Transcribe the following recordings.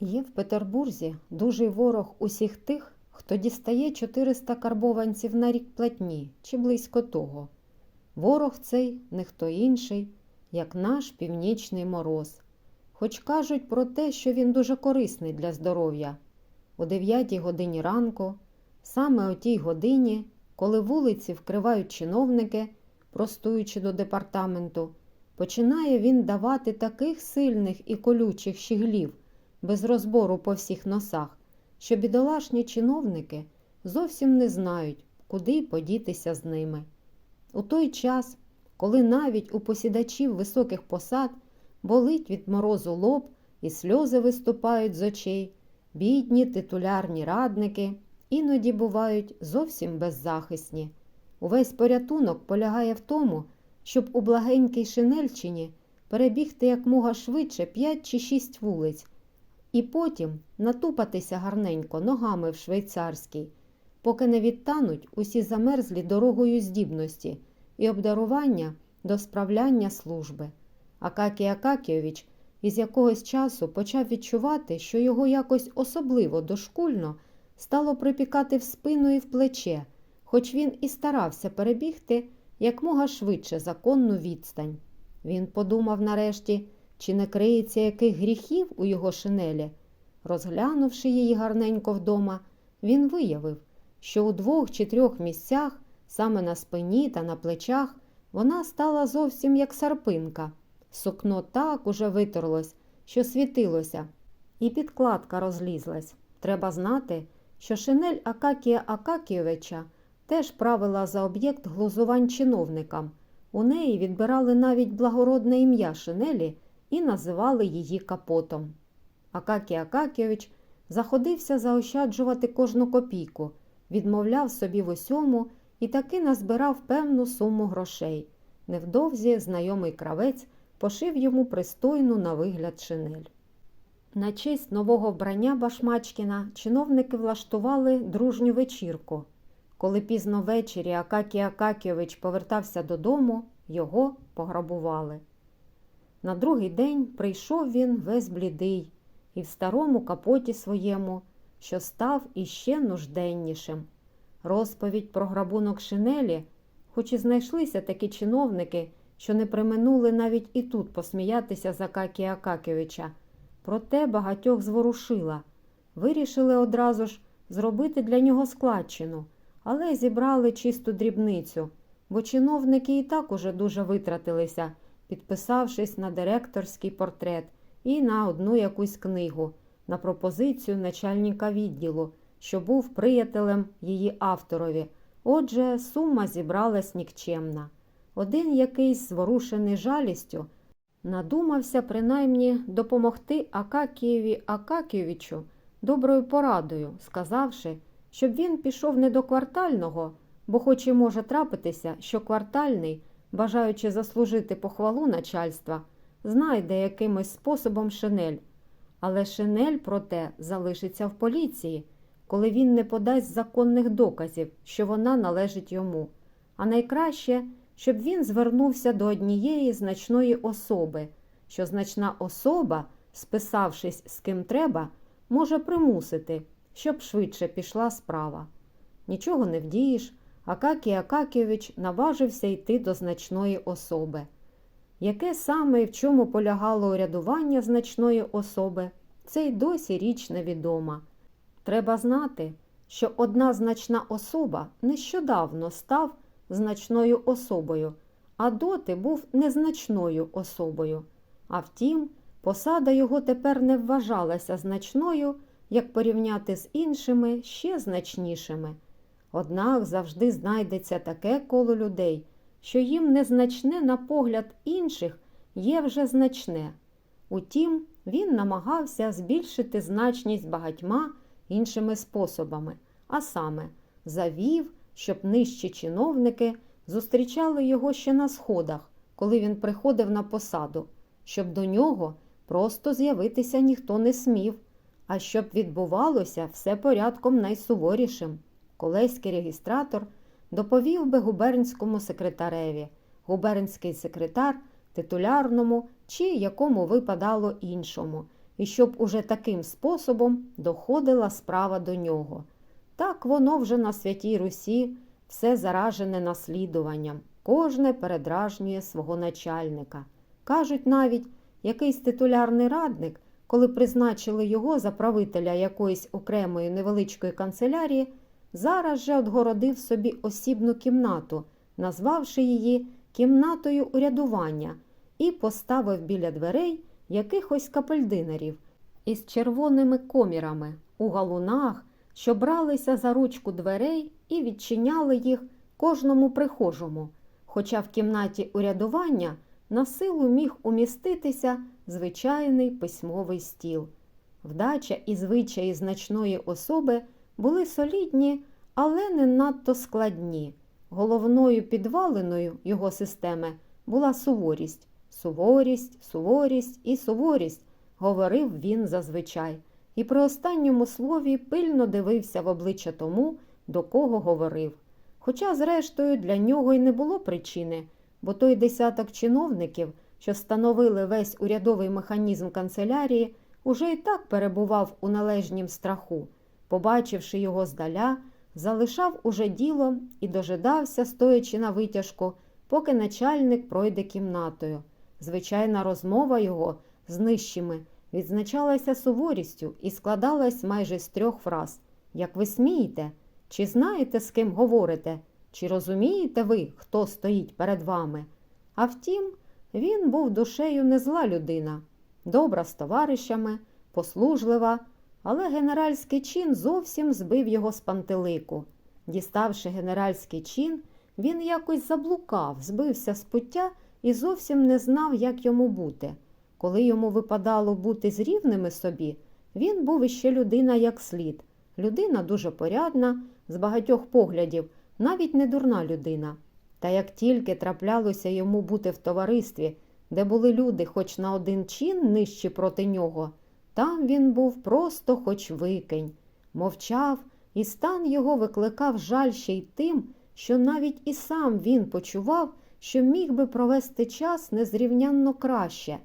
Є в Петербурзі дужий ворог усіх тих, хто дістає 400 карбованців на рік платні чи близько того. Ворог цей не хто інший, як наш північний мороз. Хоч кажуть про те, що він дуже корисний для здоров'я. О 9 годині ранку, саме о тій годині, коли вулиці вкривають чиновники, простуючи до департаменту, починає він давати таких сильних і колючих щіглів без розбору по всіх носах, що бідолашні чиновники зовсім не знають, куди подітися з ними. У той час, коли навіть у посідачів високих посад болить від морозу лоб і сльози виступають з очей, бідні титулярні радники іноді бувають зовсім беззахисні. Увесь порятунок полягає в тому, щоб у благенькій Шинельчині перебігти якмога швидше п'ять чи шість вулиць, і потім натупатися гарненько ногами в швейцарській, поки не відтануть усі замерзлі дорогою здібності і обдарування до справляння служби. Акакій Акакійович із якогось часу почав відчувати, що його якось особливо дошкульно стало припікати в спину і в плече, хоч він і старався перебігти якмога швидше законну відстань. Він подумав нарешті, чи не криється яких гріхів у його шинелі. Розглянувши її гарненько вдома, він виявив, що у двох чи трьох місцях, саме на спині та на плечах, вона стала зовсім як сарпинка. Сукно так уже витерлось, що світилося, і підкладка розлізлась. Треба знати, що шинель Акакія Акакійовича теж правила за об'єкт глузувань чиновникам. У неї відбирали навіть благородне ім'я шинелі і називали її капотом. Акакій Акакійович заходився заощаджувати кожну копійку, відмовляв собі в усьому і таки назбирав певну суму грошей. Невдовзі знайомий кравець пошив йому пристойну на вигляд шинель. На честь нового вбрання Башмачкіна чиновники влаштували дружню вечірку. Коли пізно ввечері Акакій Акакійович повертався додому, його пограбували. На другий день прийшов він весь блідий і в старому капоті своєму, що став іще нужденнішим. Розповідь про грабунок шинелі, хоч і знайшлися такі чиновники, що не приминули навіть і тут посміятися з Акакія Акакійовича, проте багатьох зворушила. Вирішили одразу ж зробити для нього складчину, але зібрали чисту дрібницю, бо чиновники і так уже дуже витратилися, підписавшись на директорський портрет і на одну якусь книгу, на пропозицію начальника відділу, що був приятелем її авторові. Отже, сума зібралась нікчемна. Один якийсь зворушений жалістю надумався принаймні допомогти Акакієві Акакійовичу доброю порадою, сказавши, щоб він пішов не до квартального, бо хоч і може трапитися, що квартальний, бажаючи заслужити похвалу начальства, знайде якимось способом шинель. Але шинель, проте, залишиться в поліції, коли він не подасть законних доказів, що вона належить йому. А найкраще, щоб він звернувся до однієї значної особи, що значна особа, списавшись з ким треба, може примусити, щоб швидше пішла справа. Нічого не вдієш, Акакій Акакійович наважився йти до значної особи. Яке саме і в чому полягало урядування значної особи, це й досі річ невідома. Треба знати, що одна значна особа нещодавно став значною особою, а доти був незначною особою. А втім, посада його тепер не вважалася значною, як порівняти з іншими ще значнішими. Однак завжди знайдеться таке коло людей, що їм незначне на погляд інших є вже значне. Утім, він намагався збільшити значність багатьма іншими способами, а саме завів, щоб нижчі чиновники зустрічали його ще на сходах, коли він приходив на посаду, щоб до нього просто з'явитися ніхто не смів, а щоб відбувалося все порядком найсуворішим. Колеський регістратор доповів би губернському секретареві, губернський секретар титулярному чи якому випадало іншому, і щоб уже таким способом доходила справа до нього. Так воно вже на святій Русі все заражене наслідуванням, кожне передражнює свого начальника. Кажуть навіть, якийсь титулярний радник, коли призначили його за правителя якоїсь окремої невеличкої канцелярії, зараз же отгородив собі осібну кімнату, назвавши її кімнатою урядування, і поставив біля дверей якихось капельдинерів із червоними комірами у галунах, що бралися за ручку дверей і відчиняли їх кожному прихожому, хоча в кімнаті урядування на силу міг уміститися звичайний письмовий стіл. Вдача і звичаї значної особи були солідні, але не надто складні. Головною підваленою його системи була суворість. Суворість, суворість і суворість, говорив він зазвичай, і при останньому слові пильно дивився в обличчя тому, до кого говорив. Хоча, зрештою, для нього й не було причини, бо той десяток чиновників, що становили весь урядовий механізм канцелярії, уже і так перебував у належнім страху. Побачивши його здаля, залишав уже діло і дожидався, стоячи на витяжку, поки начальник пройде кімнатою. Звичайна розмова його з нижчими відзначалася суворістю і складалась майже з трьох фраз Як ви смієте? Чи знаєте, з ким говорите? Чи розумієте ви, хто стоїть перед вами? А втім, він був душею не зла людина, добра з товаришами, послужлива, але генеральський чин зовсім збив його з пантелику. Діставши генеральський чин, він якось заблукав, збився з пуття і зовсім не знав, як йому бути. Коли йому випадало бути з рівними собі, він був іще людина як слід. Людина дуже порядна, з багатьох поглядів, навіть не дурна людина. Та як тільки траплялося йому бути в товаристві, де були люди хоч на один чин нижчі проти нього, там він був просто хоч викинь, мовчав, і стан його викликав жаль ще й тим, що навіть і сам він почував, що міг би провести час незрівнянно краще.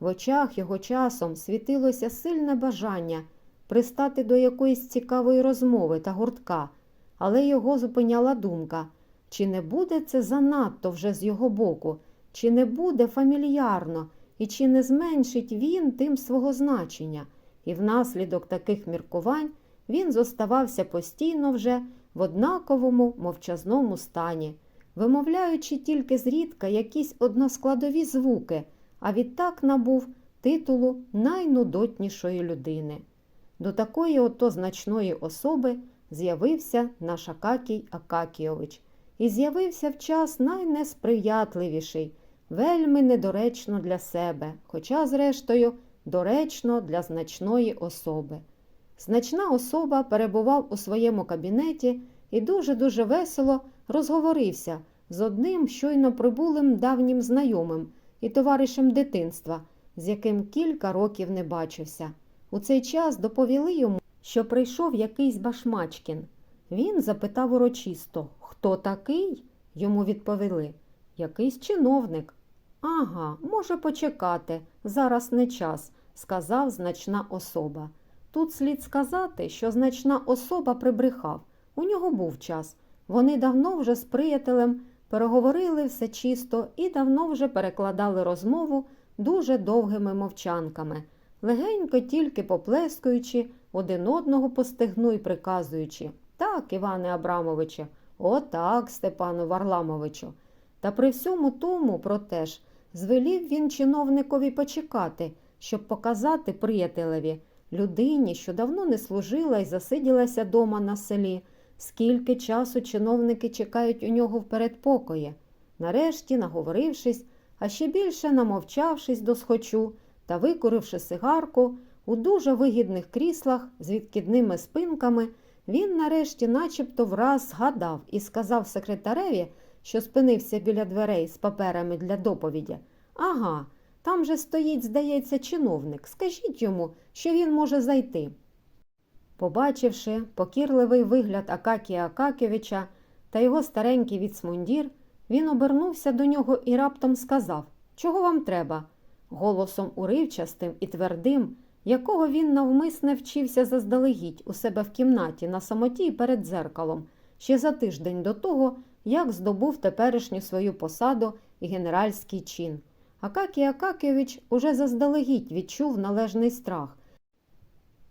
В очах його часом світилося сильне бажання пристати до якоїсь цікавої розмови та гуртка, але його зупиняла думка, чи не буде це занадто вже з його боку, чи не буде фамільярно, і чи не зменшить він тим свого значення. І внаслідок таких міркувань він зоставався постійно вже в однаковому мовчазному стані, вимовляючи тільки зрідка якісь односкладові звуки, а відтак набув титулу найнудотнішої людини. До такої ото значної особи з'явився наш Акакій Акакійович, і з'явився в час найнесприятливіший, вельми недоречно для себе, хоча, зрештою, доречно для значної особи. Значна особа перебував у своєму кабінеті і дуже-дуже весело розговорився з одним щойно прибулим давнім знайомим і товаришем дитинства, з яким кілька років не бачився. У цей час доповіли йому, що прийшов якийсь Башмачкін. Він запитав урочисто, хто такий? Йому відповіли якийсь чиновник. Ага, може почекати, зараз не час, сказав значна особа. Тут слід сказати, що значна особа прибрехав. У нього був час. Вони давно вже з приятелем переговорили все чисто і давно вже перекладали розмову дуже довгими мовчанками, легенько тільки поплескуючи, один одного по стегну і приказуючи так, Іване Абрамовичу, отак, Степану Варламовичу. Та при всьому тому, проте ж, звелів він чиновникові почекати, щоб показати приятелеві, людині, що давно не служила і засиділася дома на селі, скільки часу чиновники чекають у нього в передпокої. Нарешті, наговорившись, а ще більше намовчавшись до схочу та викуривши сигарку, у дуже вигідних кріслах з відкидними спинками, він нарешті начебто враз згадав і сказав секретареві, що спинився біля дверей з паперами для доповіді. Ага, там же стоїть, здається, чиновник. Скажіть йому, що він може зайти. Побачивши покірливий вигляд Акакія Акаківича та його старенький віцмундір, він обернувся до нього і раптом сказав Чого вам треба? Голосом уривчастим і твердим, якого він навмисне вчився заздалегідь у себе в кімнаті на самоті перед дзеркалом, ще за тиждень до того, як здобув теперішню свою посаду і генеральський чин. Акакій Акакійович уже заздалегідь відчув належний страх.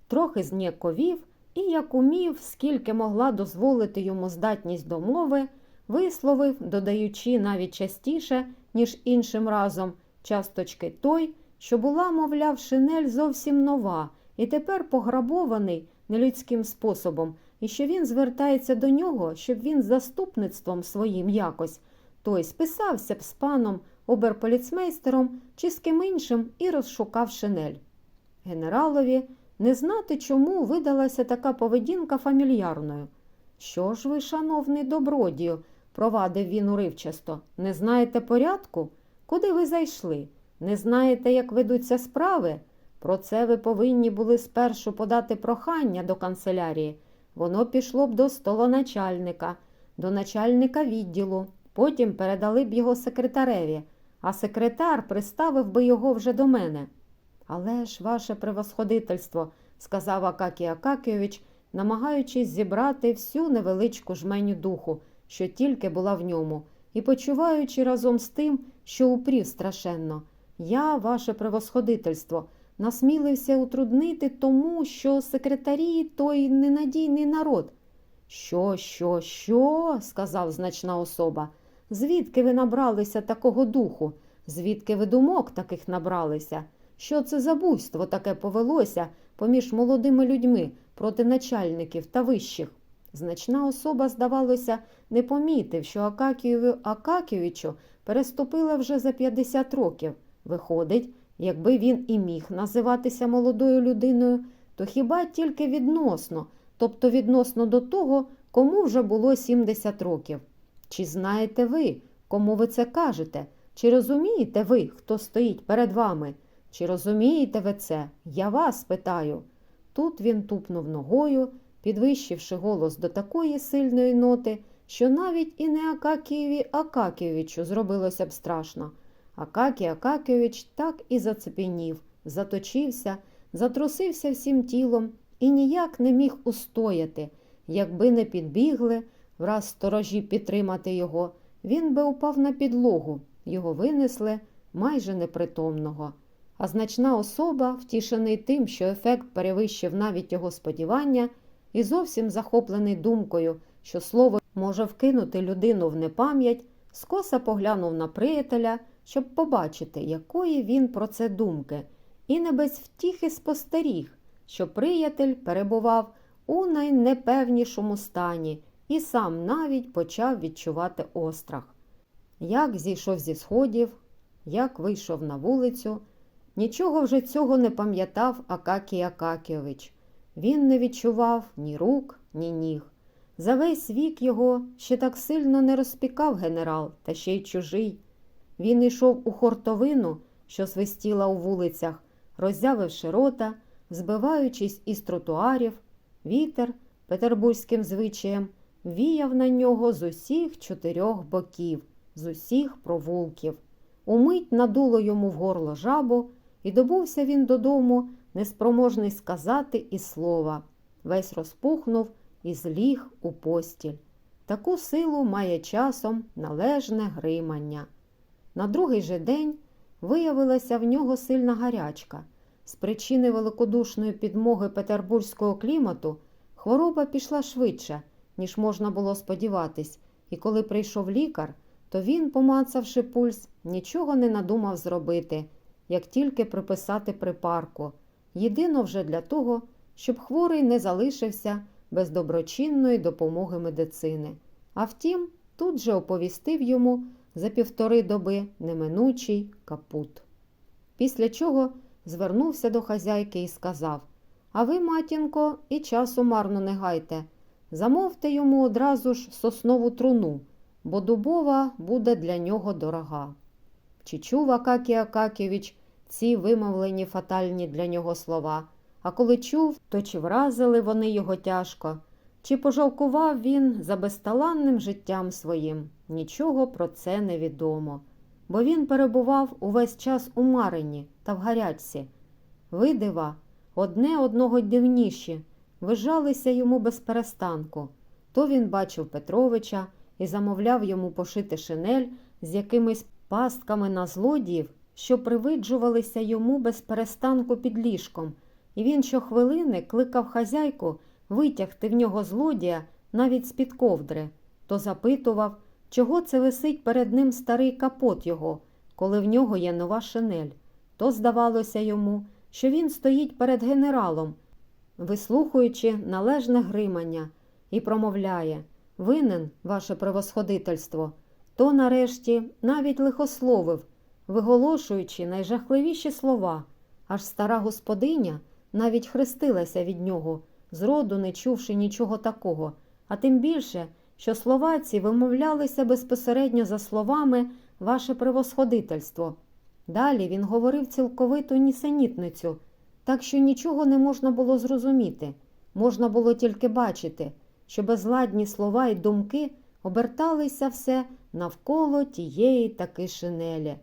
Трохи зніяковів і, як умів, скільки могла дозволити йому здатність до мови, висловив, додаючи навіть частіше, ніж іншим разом, часточки той, що була, мовляв, шинель зовсім нова, і тепер пограбований нелюдським способом, і що він звертається до нього, щоб він заступництвом своїм якось, той списався б з паном оберполіцмейстером чи з ким іншим і розшукав шинель. Генералові не знати, чому видалася така поведінка фамільярною. Що ж ви, шановний добродію, провадив він уривчасто, не знаєте порядку? Куди ви зайшли? Не знаєте, як ведуться справи? Про це ви повинні були спершу подати прохання до канцелярії. Воно пішло б до столоначальника, до начальника відділу, потім передали б його секретареві, а секретар приставив би його вже до мене. Але ж, ваше превосходительство, сказав Акакій Акакійович, намагаючись зібрати всю невеличку жменю духу, що тільки була в ньому, і почуваючи разом з тим, що упрів страшенно. Я, ваше превосходительство, насмілився утруднити тому, що секретарі той ненадійний народ. Що, що, що? сказав значна особа. Звідки ви набралися такого духу? Звідки ви думок таких набралися? Що це за буйство таке повелося поміж молодими людьми проти начальників та вищих? Значна особа, здавалося, не помітив, що Акакієву Акакійовичу переступила вже за 50 років. Виходить, якби він і міг називатися молодою людиною, то хіба тільки відносно, тобто відносно до того, кому вже було 70 років. Чи знаєте ви, кому ви це кажете? Чи розумієте ви, хто стоїть перед вами? Чи розумієте ви це? Я вас питаю. Тут він тупнув ногою, підвищивши голос до такої сильної ноти, що навіть і не Акакієві Акакійовичу зробилося б страшно. Акакій Акакійович так і зацепенів, заточився, затрусився всім тілом і ніяк не міг устояти. Якби не підбігли, враз сторожі підтримати його, він би упав на підлогу, його винесли майже непритомного. А значна особа, втішений тим, що ефект перевищив навіть його сподівання, і зовсім захоплений думкою, що слово може вкинути людину в непам'ять, скоса поглянув на приятеля, щоб побачити, якої він про це думки, і не без втіхи спостеріг, що приятель перебував у найнепевнішому стані і сам навіть почав відчувати острах. Як зійшов зі сходів, як вийшов на вулицю, нічого вже цього не пам'ятав Акакій Акакійович. Він не відчував ні рук, ні ніг. За весь вік його ще так сильно не розпікав генерал, та ще й чужий. Він йшов у хортовину, що свистіла у вулицях, роззявивши рота, збиваючись із тротуарів, вітер петербурзьким звичаєм віяв на нього з усіх чотирьох боків, з усіх провулків. Умить надуло йому в горло жабу, і добувся він додому, неспроможний сказати і слова. Весь розпухнув і зліг у постіль. Таку силу має часом належне гримання. На другий же день виявилася в нього сильна гарячка. З причини великодушної підмоги петербурзького клімату хвороба пішла швидше, ніж можна було сподіватись, і коли прийшов лікар, то він, помацавши пульс, нічого не надумав зробити, як тільки приписати припарку, єдино вже для того, щоб хворий не залишився без доброчинної допомоги медицини. А втім, тут же оповістив йому за півтори доби неминучий капут. Після чого звернувся до хазяйки і сказав А ви, матінко, і часу марно не гайте. Замовте йому одразу ж соснову труну, бо дубова буде для нього дорога. Чи чув Акакій Акаківич ці вимовлені фатальні для нього слова? А коли чув, то чи вразили вони його тяжко, чи пожалкував він за безталанним життям своїм? Нічого про це не відомо, бо він перебував увесь час у Марині та в гарячці. Видива, одне одного дивніші, вижалися йому без перестанку. То він бачив Петровича і замовляв йому пошити шинель з якимись пастками на злодіїв, що привиджувалися йому без перестанку під ліжком, і він щохвилини кликав хазяйку витягти в нього злодія навіть з-під ковдри, то запитував, чого це висить перед ним старий капот його, коли в нього є нова шинель. То здавалося йому, що він стоїть перед генералом, вислухаючи належне гримання, і промовляє Винен, ваше превосходительство, то нарешті навіть лихословив, виголошуючи найжахливіші слова, аж стара господиня навіть хрестилася від нього, зроду не чувши нічого такого, а тим більше, що слова ці вимовлялися безпосередньо за словами ваше превосходительство. Далі він говорив цілковиту нісенітницю, так що нічого не можна було зрозуміти, можна було тільки бачити, що безладні слова й думки оберталися все навколо тієї таки шинелі.